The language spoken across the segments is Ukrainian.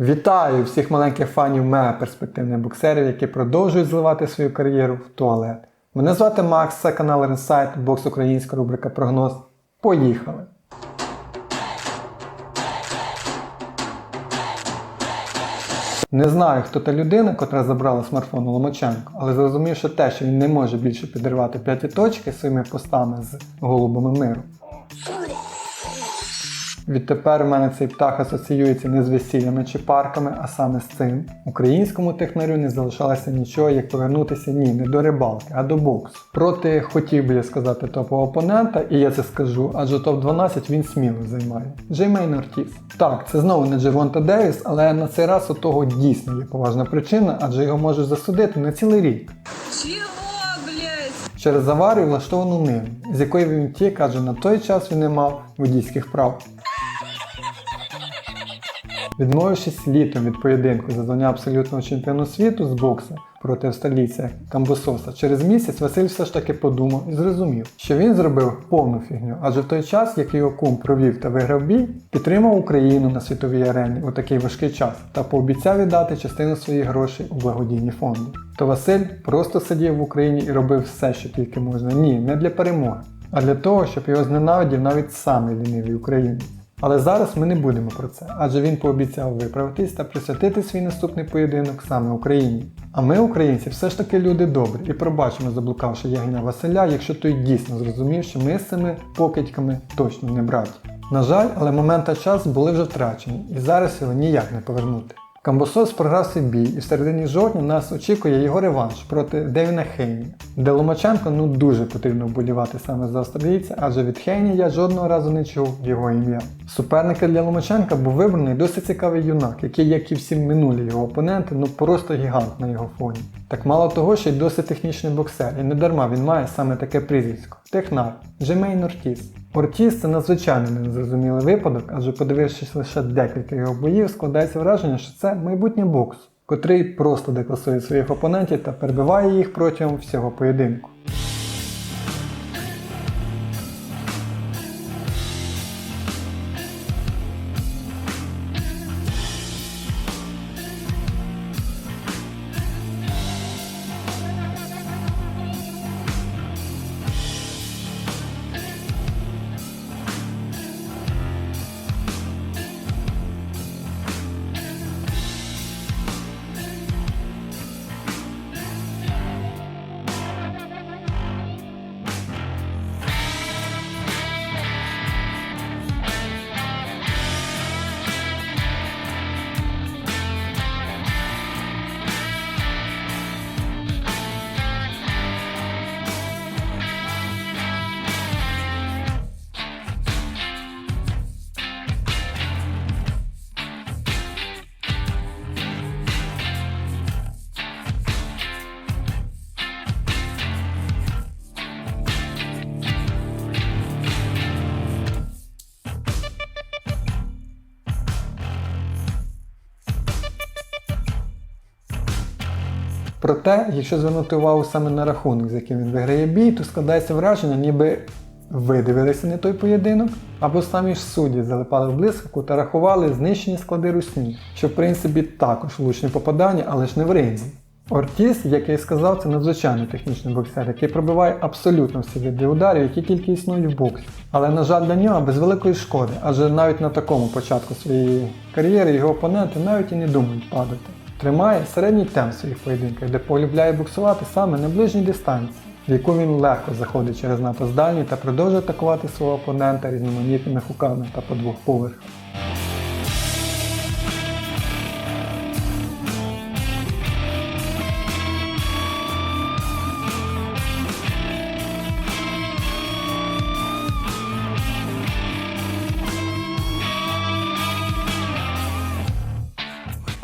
Вітаю всіх маленьких фанів мега перспективних боксерів, які продовжують зливати свою кар'єру в туалет. Мене звати Макс, це канал Insight, бокс українська рубрика Прогноз. Поїхали! Не знаю, хто та людина, котра забрала смартфон у Ломаченко, але зрозумівши те, що він не може більше підривати п'яті точки своїми постами з голубами миру. Відтепер у мене цей птах асоціюється не з весіллями чи парками, а саме з цим. Українському технарю не залишалося нічого, як повернутися ні, не до рибалки, а до боксу. Проти хотів би я сказати топового опонента, і я це скажу, адже топ-12 він сміло займає. Джеймейн Ортіс. Так, це знову не Джервонта Девіс, але на цей раз у того дійсно є поважна причина, адже його можуть засудити на цілий рік. Через аварію, влаштовану ним, з якої він втік, адже на той час він не мав водійських прав. Відмовившись літом від поєдинку за звання абсолютного чемпіону світу з боксу проти австралійця Камбососа, через місяць Василь все ж таки подумав і зрозумів, що він зробив повну фігню, адже в той час, як його кум провів та виграв бій, підтримав Україну на світовій арені у такий важкий час та пообіцяв віддати частину своїх грошей у благодійні фонди. То Василь просто сидів в Україні і робив все, що тільки можна. Ні, не для перемоги, а для того, щоб його зненавидів навіть самий лінивий українець. Але зараз ми не будемо про це, адже він пообіцяв виправитись та присвятити свій наступний поєдинок саме Україні. А ми, українці, все ж таки люди добрі і пробачимо заблукавши ягня Василя, якщо той дійсно зрозумів, що ми з цими покидьками точно не браті. На жаль, але момент та час були вже втрачені, і зараз його ніяк не повернути. Камбосос програв свій бій, і в середині жовтня нас очікує його реванш проти Девіна Хейні, де Ломаченко ну дуже потрібно вболівати саме за австралійця, адже від Хейні я жодного разу не чув його ім'я. Суперника для Ломаченка був вибраний досить цікавий юнак, який, як і всі минулі його опоненти, ну просто гігант на його фоні. Так мало того, що й досить технічний боксер, і не дарма він має саме таке прізвисько Технар Джемейн Ортіс. Ортіс це надзвичайно незрозумілий випадок, адже подивившись лише декілька його боїв, складається враження, що це майбутнє бокс, котрий просто декласує своїх опонентів та перебиває їх протягом всього поєдинку. Проте, якщо звернути увагу саме на рахунок, з яким він виграє бій, то складається враження, ніби ви дивилися не той поєдинок, або самі ж судді залипали в блискавку та рахували знищені склади русні, що в принципі також влучні попадання, але ж не в ринзі. Ортіс, як я і сказав, це надзвичайно технічний боксер, який пробиває абсолютно всі види ударів, які тільки існують в боксі. Але, на жаль, для нього без великої шкоди, адже навіть на такому початку своєї кар'єри його опоненти навіть і не думають падати. Тримає середній темп своїх поєдинках, де полюбляє буксувати саме на ближній дистанції, в яку він легко заходить через НАТО здальні та продовжує атакувати свого опонента різноманітними хуками та по двох поверхах.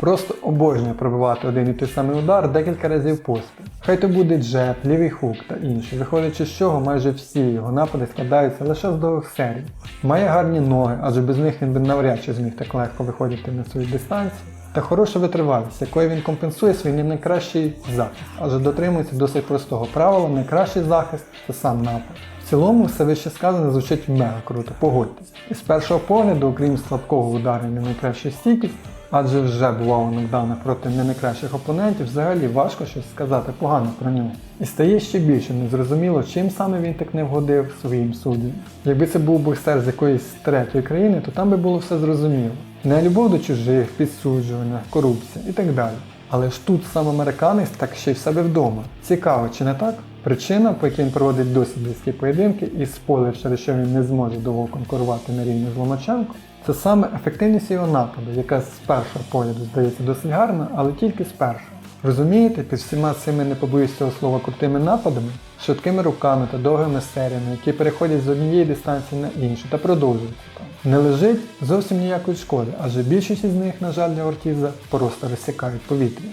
Просто обожнює пробивати один і той самий удар декілька разів поспіль. Хай то буде джеб, лівий хук та інші, виходячи з чого майже всі його напади складаються лише з довгих серій. Має гарні ноги, адже без них він би навряд чи зміг так легко виходити на свою дистанцію. Та хороша витривалість, якою він компенсує свій не найкращий захист, адже дотримується досить простого правила, найкращий захист це сам напад. В цілому все вище сказане звучить мега круто, погодьтесь. І з першого погляду, окрім слабкого не найкращої стійкості, адже вже бував у нокдаунах проти не найкращих опонентів, взагалі важко щось сказати погано про нього. І стає ще більше незрозуміло, чим саме він так не вгодив своїм суддям. Якби це був боксер з якоїсь третьої країни, то там би було все зрозуміло. Не любов до чужих, підсуджування, корупція і так далі. Але ж тут сам американець так ще й в себе вдома. Цікаво, чи не так? Причина, по якій він проводить досить близькі поєдинки, і спойлер, через що він не зможе довго конкурувати на рівні з Ломаченко, це саме ефективність його нападу, яка з першого погляду здається досить гарна, але тільки з першого. Розумієте, під всіма цими не побоюсь цього слова крутими нападами, швидкими руками та довгими серіями, які переходять з однієї дистанції на іншу та продовжуються там. Не лежить зовсім ніякої шкоди, адже більшість із них, на жаль, для Ортіза просто розсікають повітря.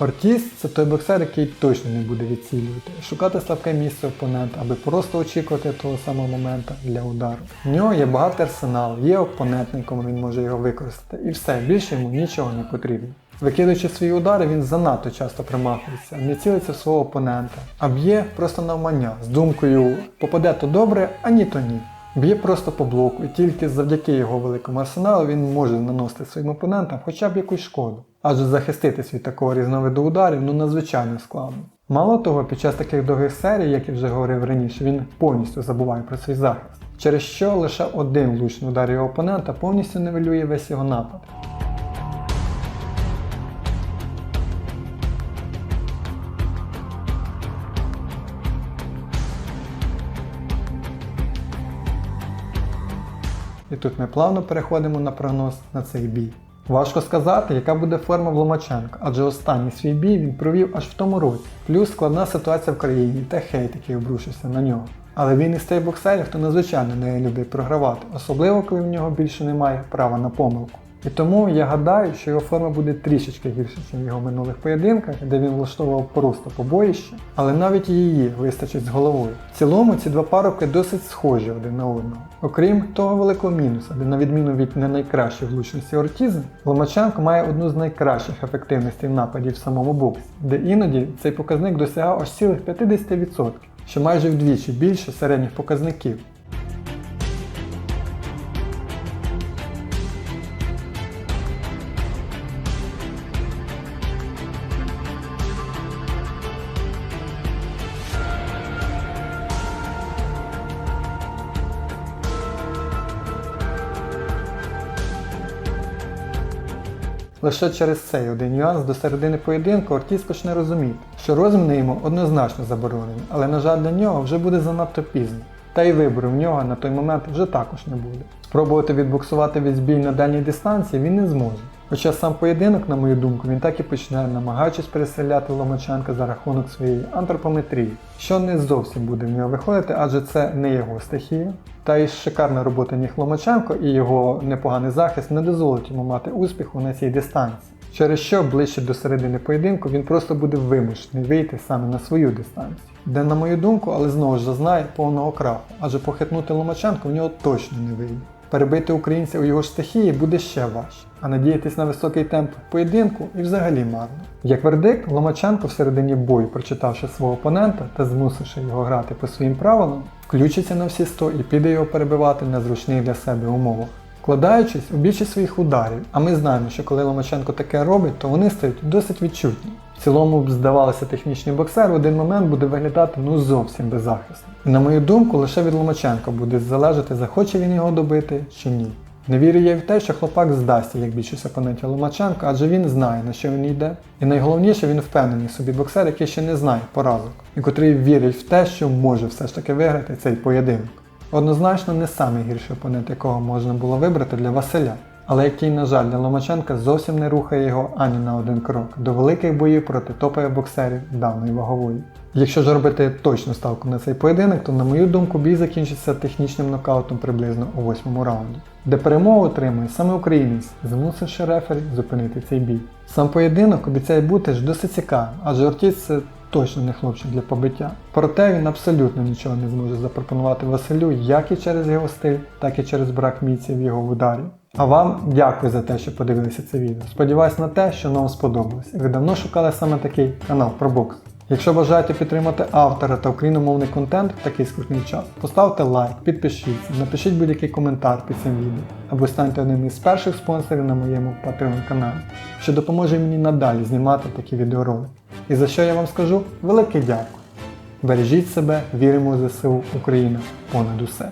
Ортіс це той боксер, який точно не буде відцілювати, шукати слабке місце опонента, аби просто очікувати того самого моменту для удару. В нього є багатий арсенал, є опонент, на якому він може його використати, і все, більше йому нічого не потрібно. Викидуючи свої удари, він занадто часто примахується, не цілиться в свого опонента, а б'є просто навмання з думкою попаде то добре, а ні то ні. Б'є просто по блоку, і тільки завдяки його великому арсеналу він може наносити своїм опонентам хоча б якусь шкоду. Адже захиститись від такого різновиду ударів ну надзвичайно складно. Мало того, під час таких довгих серій, як я вже говорив раніше, він повністю забуває про свій захист, через що лише один влучний удар його опонента повністю нивелює весь його напад. І тут ми плавно переходимо на прогноз на цей бій. Важко сказати, яка буде форма в Ломаченка, адже останній свій бій він провів аж в тому році. Плюс складна ситуація в країні та хейт, який обрушився на нього. Але він із тих боксерів, хто надзвичайно не любить програвати, особливо коли в нього більше немає права на помилку. І тому я гадаю, що його форма буде трішечки гірше, ніж в його минулих поєдинках, де він влаштовував просто побоїще, але навіть її вистачить з головою. В цілому ці два парубки досить схожі один на одного. Окрім того великого мінуса, де на відміну від не найкращої влучності Ортізи, Ломаченко має одну з найкращих ефективностей в нападі в самому боксі, де іноді цей показник досягав аж цілих 50%, що майже вдвічі більше середніх показників. Лише через цей один нюанс до середини поєдинку Ортіс почне розуміти, що розміни йому однозначно заборонений, але на жаль для нього вже буде занадто пізно. Та й вибору в нього на той момент вже також не буде. Спробувати відбуксувати весь збій на дальній дистанції він не зможе. Хоча сам поєдинок, на мою думку, він так і почне, намагаючись переселяти Ломаченка за рахунок своєї антропометрії, що не зовсім буде в нього виходити, адже це не його стихія. Та й шикарна робота ніг Ломаченко і його непоганий захист не дозволить йому мати успіху на цій дистанції. Через що ближче до середини поєдинку він просто буде вимушений вийти саме на свою дистанцію, де, на мою думку, але знову ж зазнає повного краху, адже похитнути Ломаченко в нього точно не вийде. Перебити українця у його ж стихії буде ще важче, а надіятись на високий темп поєдинку і взагалі марно. Як вердикт, Ломаченко в середині бою, прочитавши свого опонента та змусивши його грати по своїм правилам, включиться на всі 100 і піде його перебивати на зручних для себе умовах, вкладаючись у більшість своїх ударів. А ми знаємо, що коли Ломаченко таке робить, то вони стають досить відчутні. В цілому б здавалося, технічний боксер в один момент буде виглядати ну зовсім беззахисно. І на мою думку, лише від Ломаченка буде залежати, захоче він його добити чи ні. Не вірю я в те, що хлопак здасться, як більшість опонентів Ломаченка, адже він знає, на що він йде. І найголовніше, він впевнений собі боксер, який ще не знає поразок, і котрий вірить в те, що може все ж таки виграти цей поєдинок. Однозначно не самий гірший опонент, якого можна було вибрати для Василя, але який, на жаль, для Ломаченка зовсім не рухає його ані на один крок до великих боїв проти топових боксерів даної вагової. Якщо ж робити точну ставку на цей поєдинок, то на мою думку бій закінчиться технічним нокаутом приблизно у восьмому раунді, де перемогу отримує саме українець, змусивши рефері зупинити цей бій. Сам поєдинок обіцяє бути ж досить цікавим, адже Ортіс це точно не хлопчик для побиття. Проте він абсолютно нічого не зможе запропонувати Василю як і через його стиль, так і через брак міці в його ударі. А вам дякую за те, що подивилися це відео. Сподіваюсь на те, що вам сподобалось. Ви давно шукали саме такий канал про бокс. Якщо бажаєте підтримати автора та україномовний контент в такий скрутний час, поставте лайк, підпишіться, напишіть будь-який коментар під цим відео, або станьте одним із перших спонсорів на моєму Patreon каналі, що допоможе мені надалі знімати такі відеоролики. І за що я вам скажу велике дякую. Бережіть себе, віримо в ЗСУ Україна понад усе.